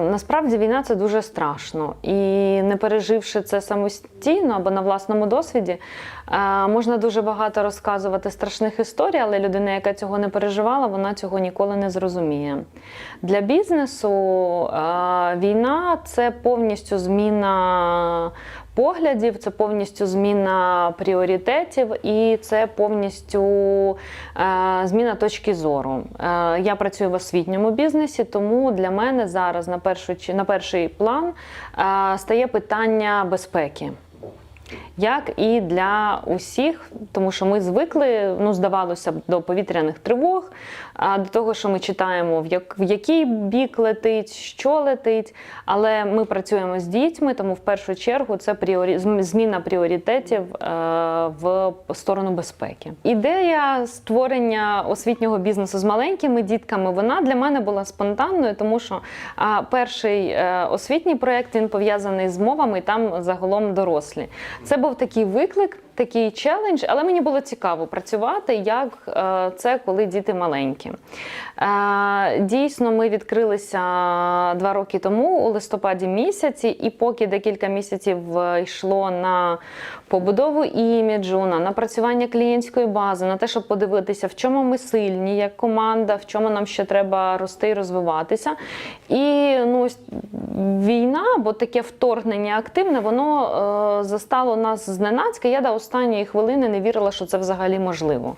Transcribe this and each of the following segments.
Насправді війна це дуже страшно, і не переживши це самостійно або на власному досвіді, е, можна дуже багато розказувати страшних історій, але людина, яка цього не переживала, вона цього ніколи не зрозуміє. Для бізнесу е, війна це повністю зміна поглядів, це повністю зміна пріоритетів і це повністю е, зміна точки зору. Е, я працюю в освітньому бізнесі, тому для мене зараз на, першу, чи- на перший план е, стає питання безпеки. Як і для усіх, тому що ми звикли, ну здавалося б, до повітряних тривог, а до того, що ми читаємо, в, як, в який бік летить, що летить. Але ми працюємо з дітьми, тому в першу чергу це пріорі... зміна пріоритетів е, в сторону безпеки. Ідея створення освітнього бізнесу з маленькими дітками вона для мене була спонтанною, тому що перший е, освітній проєкт він пов'язаний з мовами, і там загалом дорослі. Це був такий виклик, такий челендж, але мені було цікаво працювати, як е, це, коли діти маленькі. Е, Дійсно, ми відкрилися два роки тому, у листопаді місяці, і поки декілька місяців е, йшло на побудову іміджу, на напрацювання клієнтської бази, на те, щоб подивитися, в чому ми сильні, як команда, в чому нам ще треба рости і розвиватися. І ну, війна, бо таке вторгнення активне, воно е, застало нас зненацька. Я до останньої хвилини не вірила, що це взагалі можливо.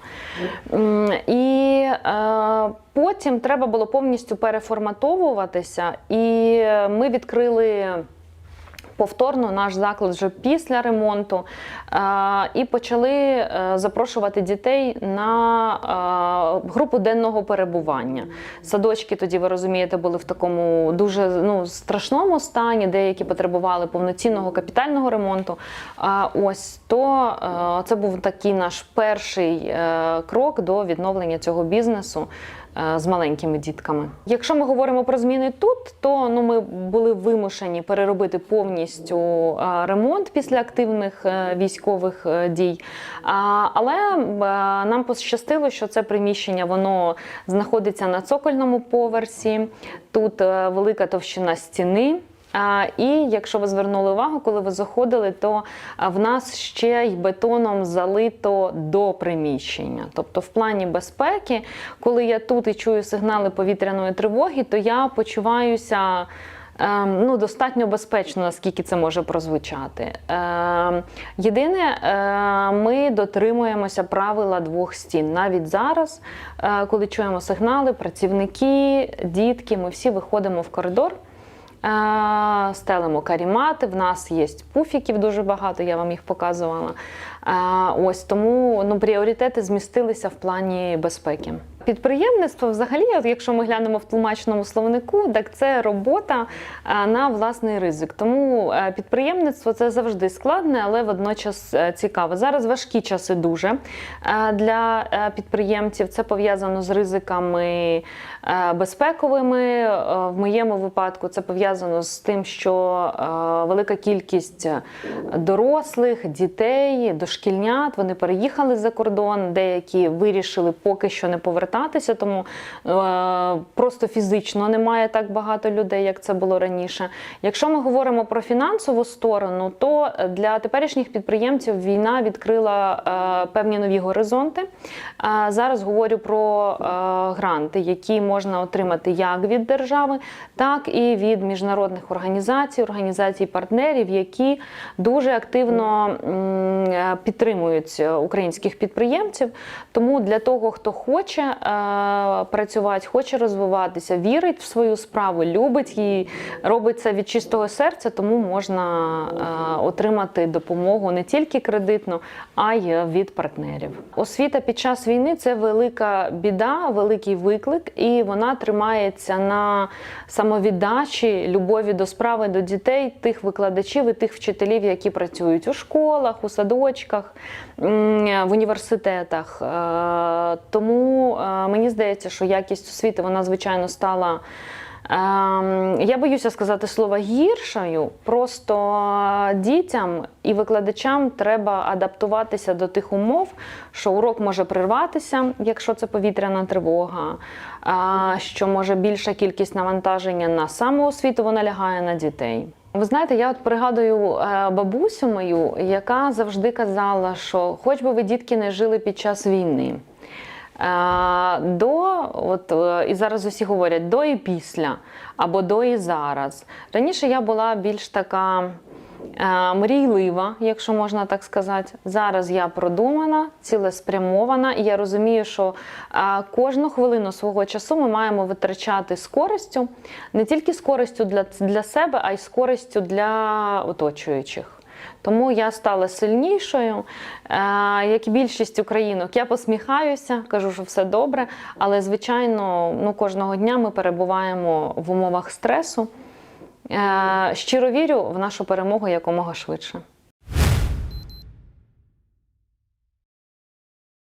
І е, потім треба було повністю переформатовуватися, і ми відкрили. Повторно наш заклад вже після ремонту е, і почали е, запрошувати дітей на е, групу денного перебування. Садочки тоді, ви розумієте, були в такому дуже ну, страшному стані, деякі потребували повноцінного капітального ремонту. А ось то це був такий наш перший крок до відновлення цього бізнесу з маленькими дітками. Якщо ми говоримо про зміни тут, то ну ми були вимушені переробити повністю е, ремонт після активних е, військових е, дій. Але е, нам пощастило, що це приміщення воно знаходиться на цокольному поверсі. Тут е, велика товщина стіни. І якщо ви звернули увагу, коли ви заходили, то в нас ще й бетоном залито до приміщення. Тобто, в плані безпеки, коли я тут і чую сигнали повітряної тривоги, то я почуваюся. ем, Ну, достатньо безпечно, наскільки це може прозвучати. Ем, Єдине, е, ми дотримуємося правила двох стін. Навіть зараз, е, коли чуємо сигнали, працівники, дітки, ми всі виходимо в коридор. Е, Стелимо карімати. В нас є пуфіків дуже багато, я вам їх показувала. Е, Ось тому ну, пріоритети змістилися в плані безпеки. Підприємництво, взагалі, якщо ми глянемо в тлумачному словнику, так це робота е, на власний ризик. Тому е, підприємництво це завжди складне, але водночас е, цікаве. Зараз важкі часи дуже для підприємців. Це пов'язано з ризиками безпековими. В моєму випадку це пов'язано з тим, що велика кількість дорослих, дітей, дошкільнят вони переїхали за кордон, деякі вирішили поки що не повертатися, тому е, просто фізично немає так багато людей, як це було раніше. Якщо ми говоримо про фінансову сторону, то для теперішніх підприємців війна відкрила е, певні нові горизонти. Е, зараз говорю про е, гранти, які можна отримати як від держави, так і від міжнародних організацій, організацій партнерів, які дуже активно е, підтримують е, українських підприємців. Тому для того, хто хоче працювати, хоче розвиватися, вірить в свою справу, любить її, робить це від чистого серця, тому можна е, отримати допомогу не тільки кредитну, а й від партнерів. Освіта під час війни це велика біда, великий виклик, і вона тримається на самовіддачі, любові до справи, до дітей, тих викладачів і тих вчителів, які працюють у школах, у садочках, в університетах. Е, Тому е, мені здається, що якість освіти вона звичайно стала. Ем, я боюся сказати слово гіршою. Просто дітям і викладачам треба адаптуватися до тих умов, що урок може прерватися, якщо це повітряна тривога, що може більша кількість навантаження на самоосвіту вона лягає на дітей. Ви знаєте, я от пригадую е, бабусю мою, яка завжди казала, що хоч би ви дітки не жили під час війни. Е, До, от е, і зараз усі говорять до і після, або до і зараз. Раніше я була більш така е, мрійлива, якщо можна так сказати. Зараз я продумана, цілеспрямована, і я розумію, що кожну хвилину свого часу ми маємо витрачати з користю, не тільки з користю для, для себе, а й з користю для оточуючих. Тому я стала сильнішою. Е, Як і більшість українок, я посміхаюся, кажу, що все добре. Але, звичайно, ну, кожного дня ми перебуваємо в умовах стресу. Е, Щиро вірю в нашу перемогу якомога швидше.